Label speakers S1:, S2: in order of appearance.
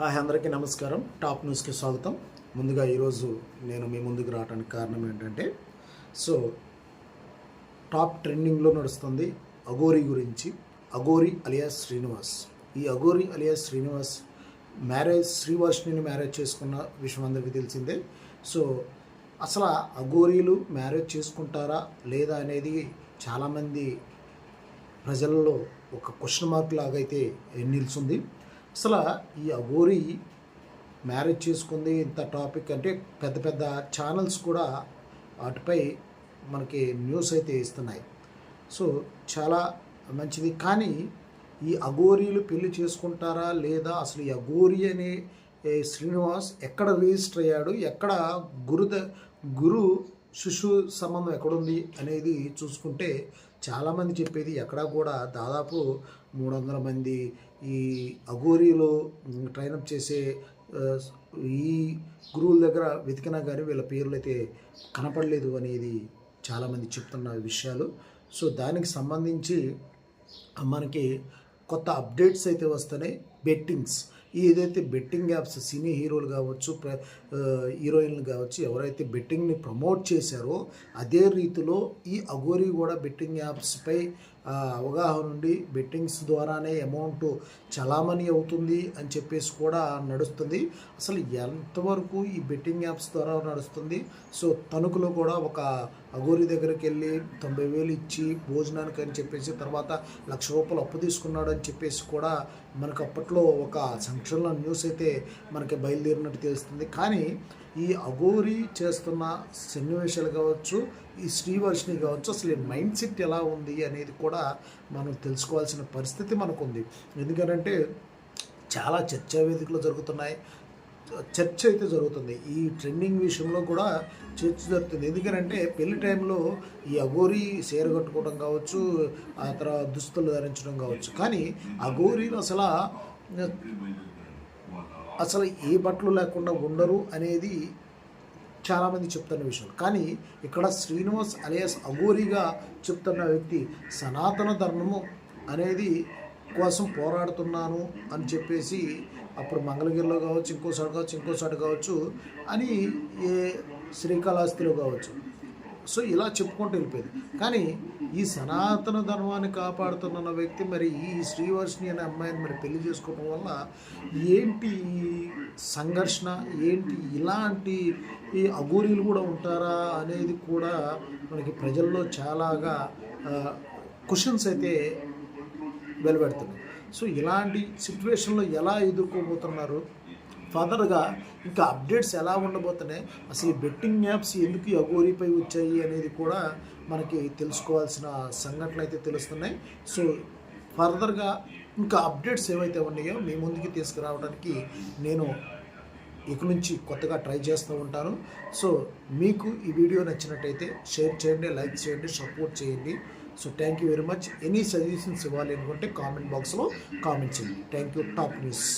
S1: Hi అందరికీ నమస్కారం. Top న్యూస్కి స్వాగతం. ముందుగా ఈరోజు నేను మీ ముందుకు రావడానికి కారణం ఏంటంటే సో టాప్ ట్రెండింగ్లో నడుస్తుంది అఘోరి గురించి. అఘోరి అలియాస్ శ్రీనివాస్. ఈ అఘోరి అలియాస్ శ్రీనివాస్ మ్యారేజ్ శ్రీవాష్ని మ్యారేజ్ చేసుకున్న విషయం అందరికీ తెలిసిందే. సో అసలు అఘోరీలు మ్యారేజ్ చేసుకుంటారా లేదా అనేది చాలామంది ప్రజల్లో ఒక క్వశ్చన్ మార్క్ లాగైతే నిలుచుంది అసలు ఈ అఘోరి మ్యారేజ్ చేసుకుంది ఇంత టాపిక్ అంటే పెద్ద పెద్ద ఛానల్స్ కూడా వాటిపై మనకి న్యూస్ అయితే ఇస్తున్నాయి. సో చాలా మంచిది. కానీ ఈ అఘోరీలు పెళ్ళి చేసుకుంటారా లేదా అసలు ఈ అఘోరి అనే శ్రీనివాస్ ఎక్కడ రిజిస్టర్ అయ్యాడు ఎక్కడ గురుద గురు శిశు సంబంధం ఎక్కడుంది అనేది చూసుకుంటే చాలామంది చెప్పేది ఎక్కడా కూడా దాదాపు మూడు వందల మంది ఈ అఘోరీలో ట్రైనప్ చేసే ఈ గురువుల దగ్గర వెతికినా కానీ వీళ్ళ పేర్లు అయితే కనపడలేదు అనేది చాలామంది చెప్తున్న విషయాలు. సో దానికి సంబంధించి మనకి కొత్త అప్డేట్స్ అయితే వస్తున్నాయి. బెట్టింగ్స్. ఏదైతే బెట్టింగ్ యాప్స్ సినీ హీరోలు కావచ్చు ప్ర హీరోయిన్లు కావచ్చు ఎవరైతే బెట్టింగ్ని ప్రమోట్ చేశారో అదే రీతిలో ఈ అఘోరీ కూడా బెట్టింగ్ యాప్స్పై అవగాహన ఉండి బెట్టింగ్స్ ద్వారానే అమౌంట్ చలామణి అవుతుంది అని చెప్పేసి కూడా నడుస్తుంది. అసలు ఎంతవరకు ఈ బెట్టింగ్ యాప్స్ ద్వారా నడుస్తుంది? సో తణుకులో కూడా ఒక అఘోరి దగ్గరికి వెళ్ళి తొంభై వేలు ఇచ్చి భోజనానికి అని చెప్పేసి తర్వాత లక్ష రూపాయలు అప్పు తీసుకున్నాడు అని చెప్పేసి కూడా మనకు అప్పట్లో ఒక సంక్షణ న్యూస్ అయితే మనకి బయలుదేరినట్టు తెలుస్తుంది. కానీ ఈ అఘోరి చేస్తున్న సన్నివేశాలు కావచ్చు ఈ శ్రీవర్షిని కావచ్చు అసలు ఈ మైండ్ సెట్ ఎలా ఉంది అనేది కూడా మనం తెలుసుకోవాల్సిన పరిస్థితి మనకుంది. ఎందుకంటే చాలా చర్చా వేదికలు జరుగుతున్నాయి. చర్చ అయితే జరుగుతుంది. ఈ ట్రెండింగ్ విషయంలో కూడా చర్చ జరుగుతుంది. ఎందుకంటే పెళ్ళి టైంలో ఈ అఘోరి చీర కట్టుకోవడం కావచ్చు ఆ తర్వాత దుస్తులు ధరించడం కావచ్చు. కానీ అఘోరీలు అసలు అసలు ఏ బట్టలు లేకుండా ఉండరు అనేది చాలామంది చెప్తున్న విషయం. కానీ ఇక్కడ శ్రీనివాస్ అలియాస్ అఘోరిగా చెప్తున్న వ్యక్తి సనాతన ధర్మము అనేది కోసం పోరాడుతున్నాను అని చెప్పేసి అప్పుడు మంగళగిరిలో కావచ్చు ఇంకోసారి కావచ్చు ఇంకోసారి కావచ్చు అని ఏ శ్రీకాళహస్తిలో కావచ్చు. సో ఇలా చెప్పుకుంటూ వెళ్ళిపోయింది. కానీ ఈ సనాతన ధర్మాన్ని కాపాడుతున్న వ్యక్తి మరి ఈ శ్రీవర్షిని అనే అమ్మాయిని మరి పెళ్ళి చేసుకోవడం వల్ల ఏంటి సంఘర్షణ ఏంటి ఇలాంటి ఈ అఘోరీలు కూడా ఉంటారా అనేది కూడా మనకి ప్రజల్లో చాలాగా క్వశ్చన్స్ అయితే వెలువెడుతున్నాయి. సో ఇలాంటి సిచ్యువేషన్లో ఎలా ఎదుర్కోబోతున్నారు? ఫర్దర్గా ఇంకా అప్డేట్స్ ఎలా ఉండబోతున్నాయి? అసలు ఈ బెట్టింగ్ యాప్స్ ఎందుకు ఈ అఘోరీపై వచ్చాయి అనేది కూడా మనకి తెలుసుకోవాల్సిన సంఘటనలు అయితే తెలుస్తున్నాయి. సో ఫర్దర్గా ఇంకా అప్డేట్స్ ఏవైతే ఉన్నాయో మీ ముందుకి తీసుకురావడానికి నేను ఇక నుంచి కొత్తగా ట్రై చేస్తూ ఉంటాను. సో మీకు ఈ వీడియో నచ్చినట్టయితే షేర్ చేయండి లైక్ చేయండి సపోర్ట్ చేయండి. So thank you very much. Any suggestions ఇవ్వాలి అనుకుంటే కామెంట్ బాక్స్లో కామెంట్ చేయండి. Thank you. Top news.